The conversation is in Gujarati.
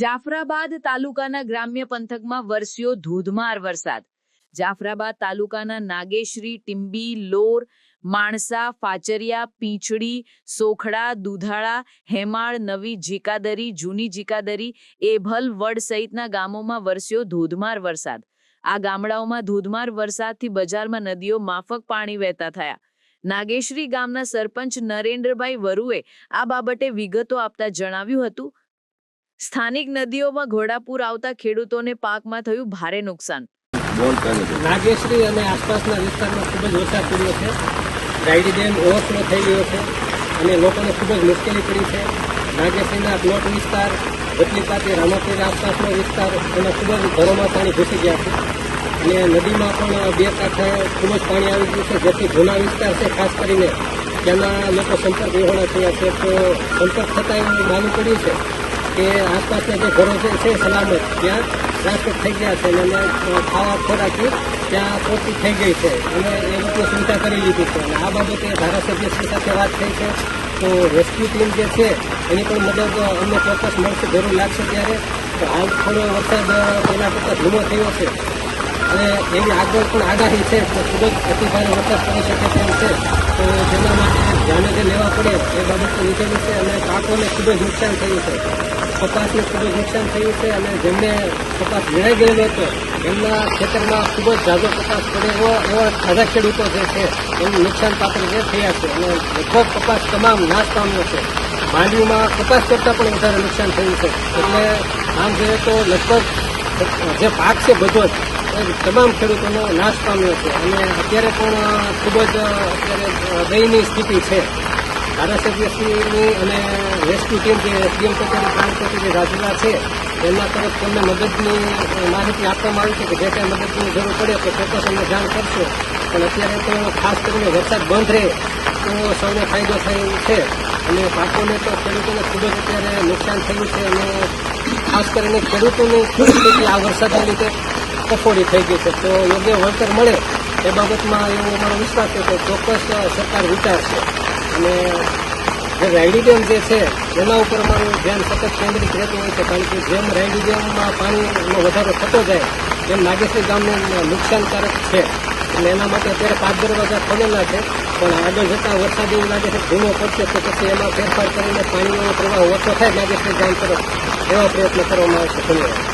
જાફરાબાદ તાલુકાના ગ્રામ્ય પંથકમાં વરસ્યો ધોધમાર વરસાદ. જાફરાબાદ તાલુકાના નાગેશ્રી, ટીંબી, લોર, માણસા, ફાચરિયા, પીંછડી, સોખડા, દુધાળા, હેમાળ, નવી જીકાદરી, જૂની જીકાદરી, એભલ વડ સહિતના ગામોમાં વરસ્યો ધોધમાર વરસાદ. આ ગામડાઓમાં ધોધમાર વરસાદથી બજારમાં નદીઓ માફક પાણી વહેતા થયા. નાગેશ્રી ગામના સરપંચ નરેન્દ્રભાઈ વરુએ આ બાબતે વિગતો આપતા જણાવ્યું હતું. સ્થાનિક નદીઓમાં ઘોડાપૂર આવતા ખેડૂતોને પાકમાં થયું ભારે નુકસાન. નાગેશ્રી અને આસપાસના વિસ્તારમાં ખૂબ જ વરસાદ પડ્યો છે. ગાયડી ડેમ ઓવરફ્લો થઈ ગયો છે અને લોકોને ખૂબ જ મુશ્કેલી પડી છે. નાગેશ્રીના પ્લોટ વિસ્તાર વતલીપાતી રામાપીર આસપાસનો વિસ્તાર એમાં ખૂબ જ ઘરોમાં પાણી ઘૂસી ગયા છે. અને નદીમાં પણ બે કાંઠે ખૂબ જ પાણી આવી ગયું છે. જેથી જૂના વિસ્તાર છે ખાસ કરીને ત્યાંના લોકો સંપર્ક વિહોણા થયા છે. તો સંપર્ક થતાં એવું માલુમ પડ્યું છે કે આસપાસના જે ઘરો છે સલામત, ત્યાં ટ્રાન્સપોર્ટ થઈ ગયા છે અને ખાવા ખોરાકી ત્યાં પૂરતી થઈ ગઈ છે. અને એ લોકો સુવિધા કરી લીધી છે. અને આ બાબતે ધારાસભ્યશ્રી સાથે વાત થઈ છે. તો રેસ્ક્યુ ટીમ જે છે, એની પણ મદદ અમને ચોક્કસ મળશે, જરૂર લાગશે ત્યારે. તો હાલ થોડો વરસાદ પહેલાં કરતાં ધીમો થયો છે. અને એની આગળ પણ આગાહી છે તો ખૂબ જ અતિભારે વરસાદ પડી શકે તેમ છે. તો જેના માટે ધ્યાને જે લેવા પડે એ બાબત લીધેલી છે અને પાકોને ખૂબ જ નુકસાન થયું છે. કપાસને ખૂબ જ નુકસાન થયું છે અને જેમને કપાસ વીણાઈ ગયેલો હતો, એમના ખેતરમાં ખૂબ જ ઝાઝો કપાસ પડે એવો ઝાઝા ખેડૂતો જે છે એનું નુકસાન પાત્ર જે થયા છે અને લગભગ કપાસ તમામ નાશ પામ્યો છે. માંડવીમાં કપાસ કરતાં પણ વધારે નુકસાન થયું છે. એટલે આમ જોઈએ તો લગભગ જે પાક છે બધો જ તમામ ખેડૂતોનો નાશ પામ્યો છે. અને અત્યારે પણ ખૂબ જ અત્યારે દયની સ્થિતિ છે. ધારાસભ્યશ્રીની અને રેસ્ક્યુ ટીમ જે એસડીએમ કચેરી પ્રાંત કચેરી રાજુલા છે, એમના તરફ તેમને મદદની માહિતી આપવામાં આવી છે કે જે કાંઈ મદદની જરૂર પડે તો ચોક્કસ અમને જાણ કરશો. પણ અત્યારે તો ખાસ કરીને વરસાદ બંધ રહે તો સૌને ફાયદો થાય છે. અને પાકોને તો ખેડૂતોને ખૂબ જ અત્યારે નુકસાન થયું છે અને ખાસ કરીને ખેડૂતોની પરિસ્થિતિ આ વરસાદના લીધે કફોડી થઈ ગઈ છે. તો યોગ્ય વળતર મળે એ બાબતમાં એવો અમારો વિશ્વાસ છે કે ચોક્કસ સરકાર વિચારશે. અને જે રાયડી જે છે, એના ઉપર અમારું ધ્યાન સતત કેન્દ્રિત રહેતું હોય છે, કારણ કે જેમ રાયડી પાણીનો વધારો થતો જાય તેમ નાગેશ્વરી ગામને નુકસાનકારક છે. એટલે એના માટે અત્યારે પાંચ દરવાજા ખોલેલા છે, પણ આગળ જતાં વરસાદ એવું લાગે છે, ધીમો પડશે તો પછી એમાં ફેરફાર કરીને પાણીનો પ્રવાહ ઓછો થાય નાગેશ્વરી ગામ તરફ, એવા પ્રયત્ન કરવામાં આવશે. ધન્યવાદ.